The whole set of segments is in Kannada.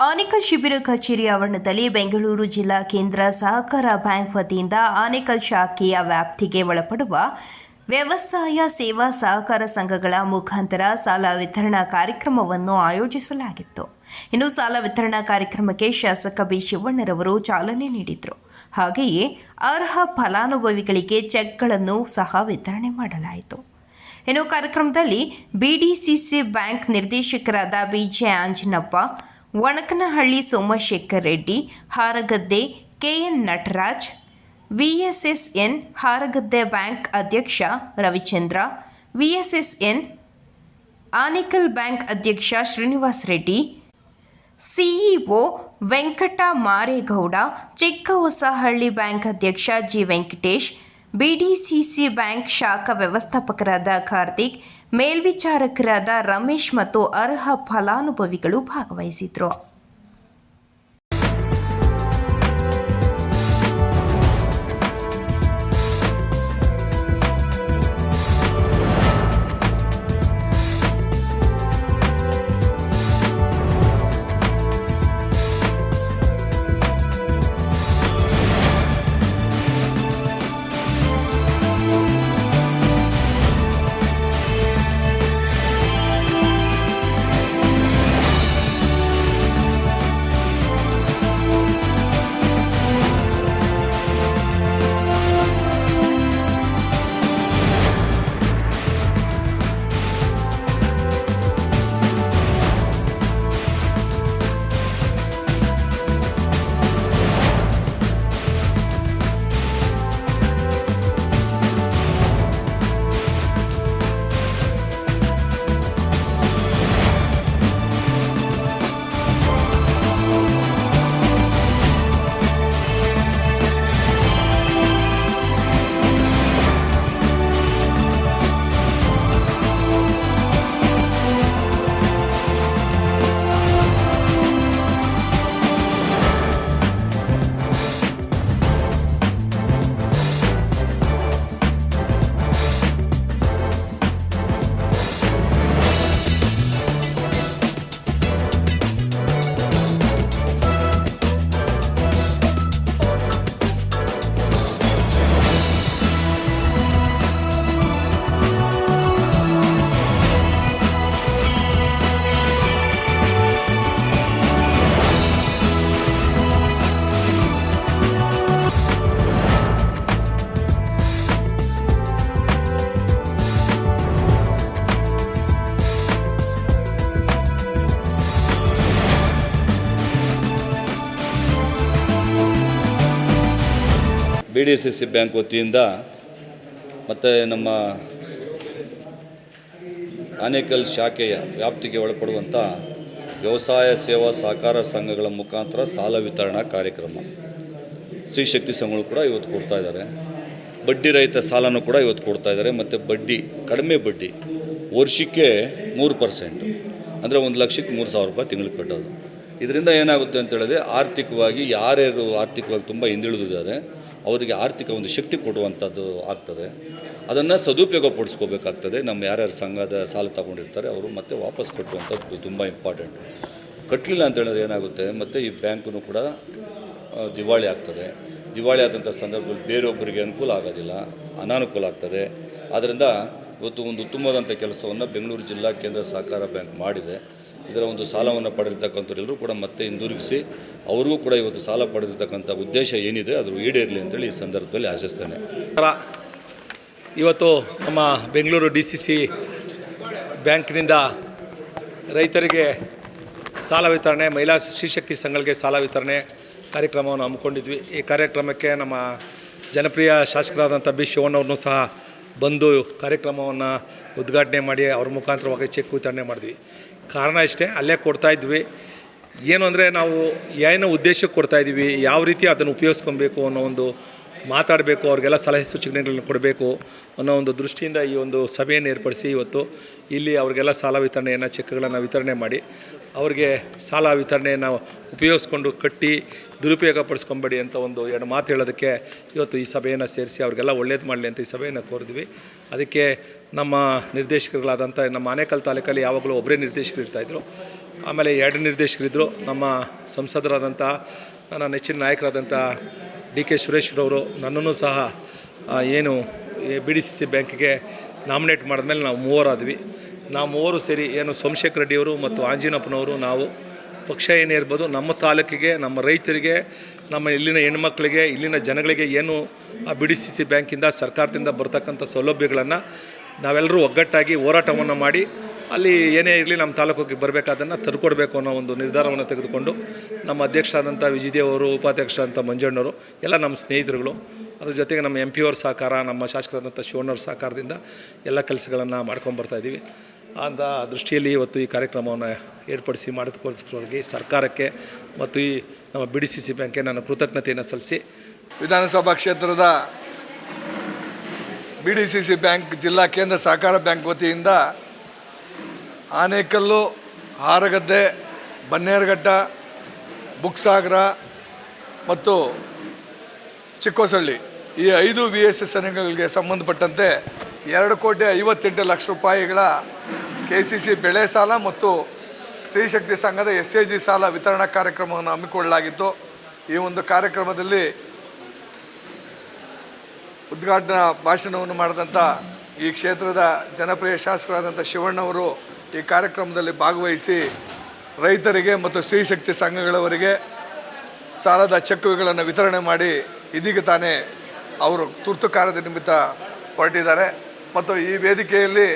ಆನೇಕಲ್ ಶಿಬಿರ ಕಚೇರಿ ಆವರಣದಲ್ಲಿ ಬೆಂಗಳೂರು ಜಿಲ್ಲಾ ಕೇಂದ್ರ ಸಹಕಾರ ಬ್ಯಾಂಕ್ ವತಿಯಿಂದ ಆನೇಕಲ್ ಶಾಖೆಯ ವ್ಯಾಪ್ತಿಗೆ ಒಳಪಡುವ ವ್ಯವಸಾಯ ಸೇವಾ ಸಹಕಾರ ಸಂಘಗಳ ಮುಖಾಂತರ ಸಾಲ ವಿತರಣಾ ಕಾರ್ಯಕ್ರಮವನ್ನು ಆಯೋಜಿಸಲಾಗಿತ್ತು. ಇನ್ನು ಸಾಲ ವಿತರಣಾ ಕಾರ್ಯಕ್ರಮಕ್ಕೆ ಶಾಸಕ ಬಿ ಶಿವಣ್ಣರವರು ಚಾಲನೆ ನೀಡಿದರು. ಹಾಗೆಯೇ ಅರ್ಹ ಫಲಾನುಭವಿಗಳಿಗೆ ಚೆಕ್ಗಳನ್ನು ಸಹ ವಿತರಣೆ ಮಾಡಲಾಯಿತು. ಇನ್ನು ಕಾರ್ಯಕ್ರಮದಲ್ಲಿ ಬಿಡಿಸಿಸಿ ಬ್ಯಾಂಕ್ ನಿರ್ದೇಶಕರಾದ BJ Anjanappa Onakanahalli Somashekhar Reddy, Haragadde KN Nataraj, VSSN Haragadde bank ಅಧ್ಯಕ್ಷ ರವಿಚಂದ್ರ, ವಿಎಸ್ಎಸ್ಎನ್ ಆನಿಕಲ್ ಬ್ಯಾಂಕ್ ಅಧ್ಯಕ್ಷ ಶ್ರೀನಿವಾಸ್ ರೆಡ್ಡಿ, ಸಿಇಒ ವೆಂಕಟ ಮಾರೇಗೌಡ, ಚಿಕ್ಕಹೊಸಹಳ್ಳಿ ಬ್ಯಾಂಕ್ ಅಧ್ಯಕ್ಷ ಜಿ ವೆಂಕಟೇಶ್, ಬಿಡಿಸಿಸಿ ಬ್ಯಾಂಕ್ ಶಾಖಾ ವ್ಯವಸ್ಥಾಪಕರಾದ ಕಾರ್ತಿಕ್ ಮೇಲ್ವಿಚಾರಕರಾದ ರಮೇಶ್ ಮತ್ತು ಅರ್ಹ ಫಲಾನುಭವಿಗಳು ಭಾಗವಹಿಸಿದ್ರು. ಡಿ ಸಿ ಸಿ ಬ್ಯಾಂಕ್ ವತಿಯಿಂದ ಮತ್ತು ನಮ್ಮ ಆನೇಕಲ್ ಶಾಖೆಯ ವ್ಯಾಪ್ತಿಗೆ ಒಳಪಡುವಂಥ ವ್ಯವಸಾಯ ಸೇವಾ ಸಹಕಾರ ಸಂಘಗಳ ಮುಖಾಂತರ ಸಾಲ ವಿತರಣಾ ಕಾರ್ಯಕ್ರಮ. ಸ್ತ್ರೀಶಕ್ತಿ ಸಂಘಗಳು ಕೂಡ ಇವತ್ತು ಕೊಡ್ತಾ ಇದ್ದಾರೆ. ಬಡ್ಡಿ ರಹಿತ ಸಾಲನೂ ಕೂಡ ಇವತ್ತು ಕೊಡ್ತಾ ಇದ್ದಾರೆ. ಮತ್ತು ಬಡ್ಡಿ, ಕಡಿಮೆ ಬಡ್ಡಿ ವರ್ಷಕ್ಕೆ ಮೂರು ಪರ್ಸೆಂಟು. ಅಂದರೆ ಒಂದು ಲಕ್ಷಕ್ಕೆ ಮೂರು ಸಾವಿರ ರೂಪಾಯಿ ತಿಂಗಳಿಗೆ ಕಟ್ಟೋದು. ಇದರಿಂದ ಏನಾಗುತ್ತೆ ಅಂತ ಹೇಳಿದ್ರೆ ಆರ್ಥಿಕವಾಗಿ ಯಾರ್ಯಾರು ಆರ್ಥಿಕವಾಗಿ ತುಂಬ ಹಿಂದುಳಿದಿದ್ದಾರೆ ಅವರಿಗೆ ಆರ್ಥಿಕ ಒಂದು ಶಕ್ತಿ ಕೊಡುವಂಥದ್ದು ಆಗ್ತದೆ. ಅದನ್ನು ಸದುಪಯೋಗ ಪಡಿಸ್ಕೋಬೇಕಾಗ್ತದೆ ನಮ್ಮ ಯಾರ್ಯಾರು ಸಂಘದ ಸಾಲ ತಗೊಂಡಿರ್ತಾರೆ, ಅವರು ಮತ್ತೆ ವಾಪಸ್ ಕಟ್ಟುವಂಥದ್ದು ತುಂಬ ಇಂಪಾರ್ಟೆಂಟ್ ಕಟ್ಟಲಿಲ್ಲ ಅಂತ ಹೇಳಿದ್ರೆ ಏನಾಗುತ್ತೆ? ಮತ್ತು ಈ ಬ್ಯಾಂಕು ಕೂಡ ದಿವಾಳಿ ಆಗ್ತದೆ. ದಿವಾಳಿ ಆದಂಥ ಸಂದರ್ಭದಲ್ಲಿ ಬೇರೊಬ್ಬರಿಗೆ ಅನುಕೂಲ ಆಗೋದಿಲ್ಲ, ಅನಾನುಕೂಲ ಆಗ್ತದೆ. ಆದ್ದರಿಂದ ಇವತ್ತು ಒಂದು ಉತ್ತಮವಾದಂಥ ಕೆಲಸವನ್ನು ಬೆಂಗಳೂರು ಜಿಲ್ಲಾ ಕೇಂದ್ರ ಸಹಕಾರ ಬ್ಯಾಂಕ್ ಮಾಡಿದೆ. ಇದರ ಒಂದು ಸಾಲವನ್ನು ಪಡೆದಿರ್ತಕ್ಕಂಥವ್ರೆಲ್ಲರೂ ಕೂಡ ಮತ್ತೆ ಹಿಂದಿರುಗಿಸಿ ಅವ್ರಿಗೂ ಕೂಡ ಇವತ್ತು ಸಾಲ ಪಡೆದಿರ್ತಕ್ಕಂಥ ಉದ್ದೇಶ ಏನಿದೆ ಅದು ಈಡೇರಲಿ ಅಂತೇಳಿ ಈ ಸಂದರ್ಭದಲ್ಲಿ ಆಶಿಸ್ತೇನೆ. ಇವತ್ತು ನಮ್ಮ ಬೆಂಗಳೂರು ಡಿ ಸಿ ಸಿ ಬ್ಯಾಂಕ್ನಿಂದ ರೈತರಿಗೆ ಸಾಲ ವಿತರಣೆ, ಮಹಿಳಾ ಶ್ರೀಶಕ್ತಿ ಸಂಘಗಳಿಗೆ ಸಾಲ ವಿತರಣೆ ಕಾರ್ಯಕ್ರಮವನ್ನು ಹಮ್ಮಿಕೊಂಡಿದ್ವಿ. ಈ ಕಾರ್ಯಕ್ರಮಕ್ಕೆ ನಮ್ಮ ಜನಪ್ರಿಯ ಶಾಸಕರಾದಂಥ ಬಿ ಶಿವಣ್ಣವ್ರನ್ನೂ ಸಹ ಬಂದು ಕಾರ್ಯಕ್ರಮವನ್ನು ಉದ್ಘಾಟನೆ ಮಾಡಿ ಅವ್ರ ಮುಖಾಂತರವಾಗಿ ಚೆಕ್ ವಿತರಣೆ ಮಾಡಿದ್ವಿ. ಕಾರಣ ಇಷ್ಟೇ, ಅಲ್ಲೇ ಕೊಡ್ತಾ ಇದ್ವಿ. ಏನು ಅಂದರೆ ನಾವು ಏನೋ ಉದ್ದೇಶಕ್ಕೆ ಕೊಡ್ತಾ ಇದ್ದೀವಿ ಯಾವ ರೀತಿ ಅದನ್ನು ಉಪಯೋಗಿಸ್ಕೊಬೇಕು ಅನ್ನೋ ಒಂದು ಮಾತಾಡಬೇಕು, ಅವ್ರಿಗೆಲ್ಲ ಸಲಹೆ ಸೂಚನೆಗಳನ್ನು ಕೊಡಬೇಕು ಅನ್ನೋ ಒಂದು ದೃಷ್ಟಿಯಿಂದ ಈ ಒಂದು ಸಭೆಯನ್ನು ಏರ್ಪಡಿಸಿ ಇವತ್ತು ಇಲ್ಲಿ ಅವರಿಗೆಲ್ಲ ಸಾಲ ವಿತರಣೆಯನ್ನು, ಚೆಕ್ಗಳನ್ನು ವಿತರಣೆ ಮಾಡಿ. ಅವ್ರಿಗೆ ಸಾಲ ವಿತರಣೆಯನ್ನು ಉಪಯೋಗಿಸ್ಕೊಂಡು ಕಟ್ಟಿ ದುರುಪಯೋಗ ಪಡಿಸ್ಕೊಂಬೇಡಿ ಅಂತ ಒಂದು ಎರಡು ಮಾತು ಹೇಳೋದಕ್ಕೆ ಇವತ್ತು ಈ ಸಭೆಯನ್ನು ಸೇರಿಸಿ ಅವ್ರಿಗೆಲ್ಲ ಒಳ್ಳೇದು ಮಾಡಲಿ ಅಂತ ಈ ಸಭೆಯನ್ನು ಕೋರಿದ್ವಿ. ಅದಕ್ಕೆ ನಮ್ಮ ನಿರ್ದೇಶಕರುಗಳಾದಂಥ ನಮ್ಮ ಆನೇಕಲ್ ತಾಲೂಕಲ್ಲಿ ಯಾವಾಗಲೂ ಒಬ್ಬರೇ ನಿರ್ದೇಶಕರು ಇರ್ತಾಯಿದ್ರು ಆಮೇಲೆ ಎರಡು ನಿರ್ದೇಶಕರಿದ್ದರು ನಮ್ಮ ಸಂಸದರಾದಂಥ, ನನ್ನ ನೆಚ್ಚಿನ ನಾಯಕರಾದಂಥ ಡಿ ಕೆ ಸುರೇಶ್ರವರು ನನ್ನನ್ನು ಸಹ ಏನು ಬಿ ಡಿ ಸಿ ಸಿ ಬ್ಯಾಂಕಿಗೆ ನಾಮಿನೇಟ್ ಮಾಡಿದ್ಮೇಲೆ ನಾವು ಮೂವರಾದ್ವಿ. ನಾವು ಮೂವರು ಸೇರಿ ಏನು ಸೋಮಶೇಖರ್ ರೆಡ್ಡಿಯವರು ಮತ್ತು ಆಂಜಿನಪ್ಪನವರು ನಾವು ಪಕ್ಷ ಏನೇ ಇರ್ಬೋದು, ನಮ್ಮ ತಾಲೂಕಿಗೆ, ನಮ್ಮ ರೈತರಿಗೆ, ನಮ್ಮ ಇಲ್ಲಿನ ಹೆಣ್ಮಕ್ಳಿಗೆ, ಇಲ್ಲಿನ ಜನಗಳಿಗೆ ಏನು ಆ ಬಿ ಡಿ ಸಿ ಸಿ ಬ್ಯಾಂಕಿಂದ, ಸರ್ಕಾರದಿಂದ ಬರ್ತಕ್ಕಂಥ ಸೌಲಭ್ಯಗಳನ್ನು ನಾವೆಲ್ಲರೂ ಒಗ್ಗಟ್ಟಾಗಿ ಹೋರಾಟವನ್ನು ಮಾಡಿ, ಅಲ್ಲಿ ಏನೇ ಇರಲಿ ನಮ್ಮ ತಾಲೂಕಿಗೆ ಬರಬೇಕಾದನ್ನು ತರ್ಕೊಡ್ಬೇಕು ಅನ್ನೋ ಒಂದು ನಿರ್ಧಾರವನ್ನು ತೆಗೆದುಕೊಂಡು, ನಮ್ಮ ಅಧ್ಯಕ್ಷರಾದಂಥ ವಿಜಯದೇವರು ಅವರು ಉಪಾಧ್ಯಕ್ಷರಾದಂಥ ಮಂಜಣ್ಣವರು, ಎಲ್ಲ ನಮ್ಮ ಸ್ನೇಹಿತರುಗಳು, ಅದ್ರ ಜೊತೆಗೆ ನಮ್ಮ ಎಂ ಪಿ ಅವ್ರ ಸಹಕಾರ, ನಮ್ಮ ಶಾಸಕರಾದಂಥ ಶಿವಣ್ಣವ್ರ ಸಹಕಾರದಿಂದ ಎಲ್ಲ ಕೆಲಸಗಳನ್ನು ಮಾಡ್ಕೊಂಬರ್ತಾ ಇದ್ದೀವಿ. ಅಂತ ದೃಷ್ಟಿಯಲ್ಲಿ ಇವತ್ತು ಈ ಕಾರ್ಯಕ್ರಮವನ್ನು ಏರ್ಪಡಿಸಿ ಮಾಡಿದಕ್ಕೋಸ್ಕರವಾಗಿ ಸರ್ಕಾರಕ್ಕೆ ಮತ್ತು ಈ ನಮ್ಮ ಬಿ ಡಿ ಸಿ ಸಿ ಬ್ಯಾಂಕ್ಗೆ ನಾನು ಕೃತಜ್ಞತೆಯನ್ನು ಸಲ್ಲಿಸಿ. ವಿಧಾನಸಭಾ ಕ್ಷೇತ್ರದ B D C C bank, ಜಿಲ್ಲಾ ಕೇಂದ್ರ ಸಹಕಾರ ಬ್ಯಾಂಕ್ ವತಿಯಿಂದ ಆನೇಕಲ್ಲು, ಹಾರಗದ್ದೆ, ಬನ್ನೇರುಘಟ್ಟ, ಬುಕ್ಸಾಗರ ಮತ್ತು ಚಿಕ್ಕೋಸಳ್ಳಿ ಈ ಐದು ವಿ ಎಸ್ ಎಸ್ ಎನ್ಗಳಿಗೆ ಸಂಬಂಧಪಟ್ಟಂತೆ ಎರಡು ಕೋಟಿ ಐವತ್ತೆಂಟು ಲಕ್ಷ ರೂಪಾಯಿಗಳ ಕೆ ಸಿ ಸಿ ಬೆಳೆ ಸಾಲ ಮತ್ತು ಸ್ತ್ರೀಶಕ್ತಿ ಸಂಘದ ಎಸ್ ಎ ಜಿ ಸಾಲ ವಿತರಣಾ ಕಾರ್ಯಕ್ರಮವನ್ನು ಹಮ್ಮಿಕೊಳ್ಳಲಾಗಿತ್ತು. ಈ ಒಂದು ಕಾರ್ಯಕ್ರಮದಲ್ಲಿ ಉದ್ಘಾಟನಾ ಭಾಷಣವನ್ನು ಮಾಡಿದಂಥ ಈ ಕ್ಷೇತ್ರದ ಜನಪ್ರಿಯ ಶಾಸಕರಾದಂಥ ಶಿವಣ್ಣವರು ಈ ಕಾರ್ಯಕ್ರಮದಲ್ಲಿ ಭಾಗವಹಿಸಿ ರೈತರಿಗೆ ಮತ್ತು ಸ್ತ್ರೀಶಕ್ತಿ ಸಂಘಗಳವರಿಗೆ ಸಾಲದ ಚೆಕ್ಗಳನ್ನು ವಿತರಣೆ ಮಾಡಿ ಇದೀಗ ತಾನೇ ಅವರು ತುರ್ತು ಕಾರ್ಯದ ನಿಮಿತ್ತ ಹೊರಟಿದ್ದಾರೆ. ಮತ್ತು ಈ ವೇದಿಕೆಯಲ್ಲಿ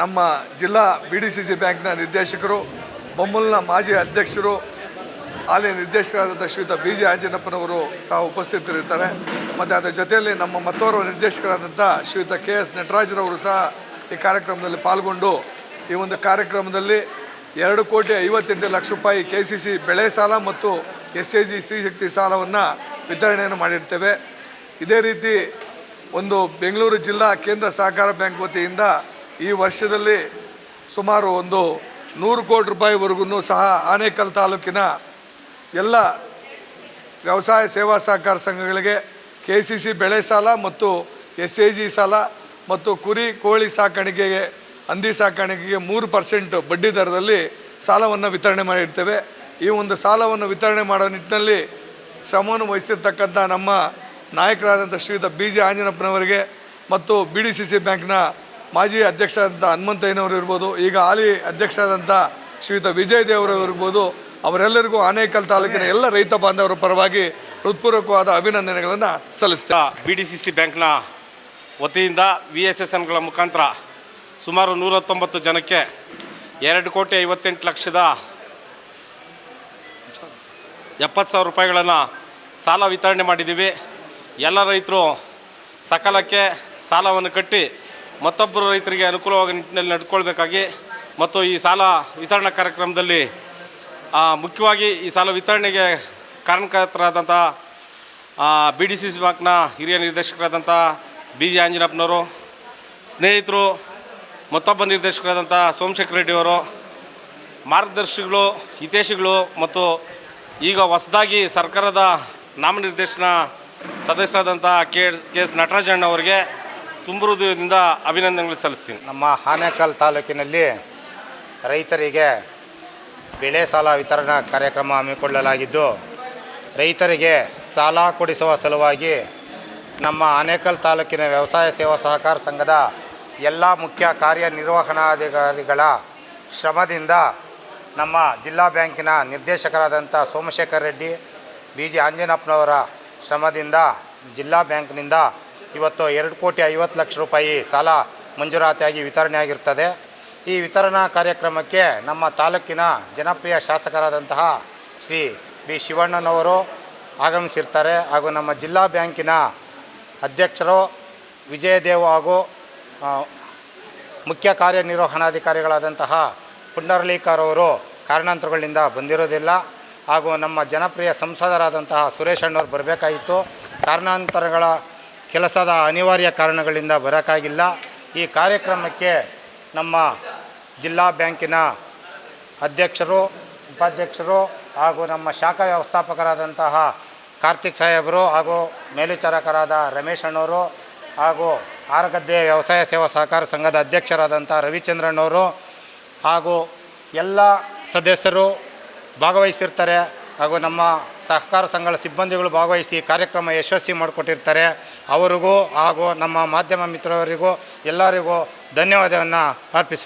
ನಮ್ಮ ಜಿಲ್ಲಾ ಬಿ ಡಿ ಸಿ ಸಿ ಬ್ಯಾಂಕ್ನ ನಿರ್ದೇಶಕರು, ಬೊಮ್ಮಲ್ನ ಮಾಜಿ ಅಧ್ಯಕ್ಷರು, ಹಾಲಿ ನಿರ್ದೇಶಕರಾದಂಥ ಶ್ರೀಯುತ ಬಿ ಜಿ ಆಂಜನಪ್ಪನವರು ಸಹ ಉಪಸ್ಥಿತರಿರ್ತಾರೆ. ಮತ್ತು ಅದರ ಜೊತೆಯಲ್ಲಿ ನಮ್ಮ ಮತ್ತೋರ್ವ ನಿರ್ದೇಶಕರಾದಂಥ ಶ್ರೀಯುತ ಕೆ ಎಸ್ ನಟರಾಜರವರು ಸಹ ಈ ಕಾರ್ಯಕ್ರಮದಲ್ಲಿ ಪಾಲ್ಗೊಂಡು, ಈ ಒಂದು ಕಾರ್ಯಕ್ರಮದಲ್ಲಿ ಎರಡು ಕೋಟಿ ಐವತ್ತೆಂಟು ಲಕ್ಷ ರೂಪಾಯಿ ಕೆ ಸಿ ಸಿ ಬೆಳೆ ಸಾಲ ಮತ್ತು ಎಸ್ ಎ ಜಿ ಸ್ತ್ರೀಶಕ್ತಿ ಸಾಲವನ್ನು ವಿತರಣೆಯನ್ನು ಮಾಡಿರ್ತೇವೆ. ಇದೇ ರೀತಿ ಒಂದು ಬೆಂಗಳೂರು ಜಿಲ್ಲಾ ಕೇಂದ್ರ ಸಹಕಾರ ಬ್ಯಾಂಕ್ ವತಿಯಿಂದ ಈ ವರ್ಷದಲ್ಲಿ ಸುಮಾರು ಒಂದು ನೂರು ಕೋಟಿ ರೂಪಾಯಿವರೆಗೂ ಸಹ ಆನೇಕಲ್ ತಾಲೂಕಿನ ಎಲ್ಲ ವ್ಯವಸಾಯ ಸೇವಾ ಸಹಕಾರ ಸಂಘಗಳಿಗೆ ಕೆ ಸಿ ಸಿ ಬೆಳೆ ಸಾಲ ಮತ್ತು ಎಸ್ ಎ ಜಿ ಸಾಲ ಮತ್ತು ಕುರಿ ಕೋಳಿ ಸಾಕಾಣಿಕೆಗೆ, ಹಂದಿ ಸಾಕಾಣಿಕೆಗೆ ಮೂರು ಪರ್ಸೆಂಟ್ ಬಡ್ಡಿ ದರದಲ್ಲಿ ಸಾಲವನ್ನು ವಿತರಣೆ ಮಾಡಿರ್ತೇವೆ. ಈ ಒಂದು ಸಾಲವನ್ನು ವಿತರಣೆ ಮಾಡೋ ನಿಟ್ಟಿನಲ್ಲಿ ಶ್ರಮವನ್ನು ವಹಿಸಿರ್ತಕ್ಕಂಥ ನಮ್ಮ ನಾಯಕರಾದಂಥ ಶ್ರೀಯುತ ಬಿ ಜಿ ಆಂಜನಪ್ಪನವರಿಗೆ ಮತ್ತು ಬಿ ಡಿ ಸಿ ಸಿ ಬ್ಯಾಂಕ್ನ ಮಾಜಿ ಅಧ್ಯಕ್ಷರಾದಂಥ ಹನುಮಂತಯ್ಯನವರು ಇರ್ಬೋದು, ಈಗ ಹಾಲಿ ಅಧ್ಯಕ್ಷರಾದಂಥ ಶ್ರೀಯುತ ವಿಜಯ್ ದೇವರು ಇರ್ಬೋದು, ಅವರೆಲ್ಲರಿಗೂ ಆನೇಕಲ್ ತಾಲೂಕಿನ ಎಲ್ಲ ರೈತ ಬಾಂಧವರ ಪರವಾಗಿ ಹೃತ್ಪೂರ್ವಕವಾದ ಅಭಿನಂದನೆಗಳನ್ನು ಸಲ್ಲಿಸ್ತಾ ಬಿ ಡಿ ಸಿ ಸಿ ಬ್ಯಾಂಕ್ನ ವತಿಯಿಂದ ವಿ ಎಸ್ ಎಸ್ ಎನ್ಗಳ ಮುಖಾಂತರ ಸುಮಾರು ನೂರತ್ತೊಂಬತ್ತು ಜನಕ್ಕೆ ಎರಡು ಕೋಟಿ ಐವತ್ತೆಂಟು ಲಕ್ಷದ ಎಪ್ಪತ್ತು ಸಾವಿರ ರೂಪಾಯಿಗಳನ್ನು ಸಾಲ ವಿತರಣೆ ಮಾಡಿದ್ದೀವಿ. ಎಲ್ಲ ರೈತರು ಸಕಾಲಕ್ಕೆ ಸಾಲವನ್ನು ಕಟ್ಟಿ ಮತ್ತೊಬ್ಬರು ರೈತರಿಗೆ ಅನುಕೂಲವಾಗಿ ನಿಟ್ಟಿನಲ್ಲಿ ನಡ್ಕೊಳ್ಬೇಕಾಗಿ ಮತ್ತು ಈ ಸಾಲ ವಿತರಣಾ ಕಾರ್ಯಕ್ರಮದಲ್ಲಿ ಮುಖ್ಯವಾಗಿ ಈ ಸಾಲ ವಿತರಣೆಗೆ ಕಾರಣಕರ್ತರಾದಂಥ ಬಿ ಡಿ ಸಿ ಸಿ ಬ್ಯಾಂಕ್ನ ಹಿರಿಯ ನಿರ್ದೇಶಕರಾದಂಥ ಬಿ ಜಿ ಆಂಜನಪ್ಪನವರು, ಸ್ನೇಹಿತರು, ಮತ್ತೊಬ್ಬ ನಿರ್ದೇಶಕರಾದಂಥ ಸೋಮಶೇಖರ್ ರೆಡ್ಡಿಯವರು, ಮಾರ್ಗದರ್ಶಿಗಳು ಹಿತೇಶಿಗಳು ಮತ್ತು ಈಗ ಹೊಸದಾಗಿ ಸರ್ಕಾರದ ನಾಮನಿರ್ದೇಶನ ಸದಸ್ಯರಾದಂಥ ಕೆ ಕೆ ಎಸ್ ನಟರಾಜಣ್ಣ ಅವರಿಗೆ ತುಂಬ ಹೃದಯದಿಂದ ಅಭಿನಂದನೆಗಳು ಸಲ್ಲಿಸ್ತೀನಿ. ನಮ್ಮ ಹಾನೇಕಲ್ ತಾಲೂಕಿನಲ್ಲಿ ರೈತರಿಗೆ ಬೆಳೆ ಸಾಲ ವಿತರಣಾ ಕಾರ್ಯಕ್ರಮ ಹಮ್ಮಿಕೊಳ್ಳಲಾಗಿದ್ದು, ರೈತರಿಗೆ ಸಾಲ ಕೊಡಿಸುವ ಸಲುವಾಗಿ ನಮ್ಮ ಆನೇಕಲ್ ತಾಲೂಕಿನ ವ್ಯವಸಾಯ ಸೇವಾ ಸಹಕಾರ ಸಂಘದ ಎಲ್ಲ ಮುಖ್ಯ ಕಾರ್ಯನಿರ್ವಹಣಾಧಿಕಾರಿಗಳ ಶ್ರಮದಿಂದ ನಮ್ಮ ಜಿಲ್ಲಾ ಬ್ಯಾಂಕಿನ ನಿರ್ದೇಶಕರಾದಂಥ ಸೋಮಶೇಖರ್ ರೆಡ್ಡಿ, ಬಿ ಜಿ ಆಂಜನಪ್ಪನವರ ಶ್ರಮದಿಂದ ಜಿಲ್ಲಾ ಬ್ಯಾಂಕ್ನಿಂದ ಇವತ್ತು ಎರಡು ಕೋಟಿ ಐವತ್ತು ಲಕ್ಷ ರೂಪಾಯಿ ಸಾಲ ಮಂಜೂರಾತಿಯಾಗಿ ವಿತರಣೆ ಆಗಿರ್ತದೆ. ಈ ವಿತರಣಾ ಕಾರ್ಯಕ್ರಮಕ್ಕೆ ನಮ್ಮ ತಾಲೂಕಿನ ಜನಪ್ರಿಯ ಶಾಸಕರಾದಂತಹ ಶ್ರೀ ಬಿ ಶಿವಣ್ಣನವರು ಆಗಮಿಸಿರ್ತಾರೆ ಹಾಗೂ ನಮ್ಮ ಜಿಲ್ಲಾ ಬ್ಯಾಂಕಿನ ಅಧ್ಯಕ್ಷರು ವಿಜಯದೇವ್ ಹಾಗೂ ಮುಖ್ಯ ಕಾರ್ಯನಿರ್ವಹಣಾಧಿಕಾರಿಗಳಾದಂತಹ ಪುಂಡರಲೀಕರವರು ಕಾರಣಾಂತರಗಳಿಂದ ಬಂದಿರೋದಿಲ್ಲ. ಹಾಗೂ ನಮ್ಮ ಜನಪ್ರಿಯ ಸಂಸದರಾದಂತಹ ಸುರೇಶ್ ಅಣ್ಣವ್ರು ಬರಬೇಕಾಗಿತ್ತು. ಕಾರಣಾಂತರಗಳ ಕೆಲಸದ ಅನಿವಾರ್ಯ ಕಾರಣಗಳಿಂದ ಬರೋಕ್ಕಾಗಿಲ್ಲ. ಈ ಕಾರ್ಯಕ್ರಮಕ್ಕೆ ನಮ್ಮ ಜಿಲ್ಲಾ ಬ್ಯಾಂಕಿನ ಅಧ್ಯಕ್ಷರು, ಉಪಾಧ್ಯಕ್ಷರು ಹಾಗೂ ನಮ್ಮ ಶಾಖಾ ವ್ಯವಸ್ಥಾಪಕರಾದಂತಹ ಕಾರ್ತಿಕ್ ಸಾಹೇಬರು ಹಾಗೂ ಮೇಲ್ವಿಚಾರಕರಾದ ರಮೇಶ್ ಅಣ್ಣವರು ಹಾಗೂ ಆರಗದ್ದೆ ವ್ಯವಸಾಯ ಸೇವಾ ಸಹಕಾರ ಸಂಘದ ಅಧ್ಯಕ್ಷರಾದಂಥ ರವಿಚಂದ್ರಣ್ಣವರು ಹಾಗೂ ಎಲ್ಲ ಸದಸ್ಯರು ಭಾಗವಹಿಸಿರ್ತಾರೆ. ಹಾಗೂ ನಮ್ಮ ಸಹಕಾರ ಸಂಘಗಳ ಸಿಬ್ಬಂದಿಗಳು ಭಾಗವಹಿಸಿ ಕಾರ್ಯಕ್ರಮ ಯಶಸ್ವಿ ಮಾಡಿಕೊಟ್ಟಿರ್ತಾರೆ. ಅವರಿಗೂ ಹಾಗೂ ನಮ್ಮ ಮಾಧ್ಯಮ ಮಿತ್ರರಿಗೂ ಎಲ್ಲರಿಗೂ ಧನ್ಯವಾದವನ್ನು ಅರ್ಪಿಸುತ್ತೇನೆ.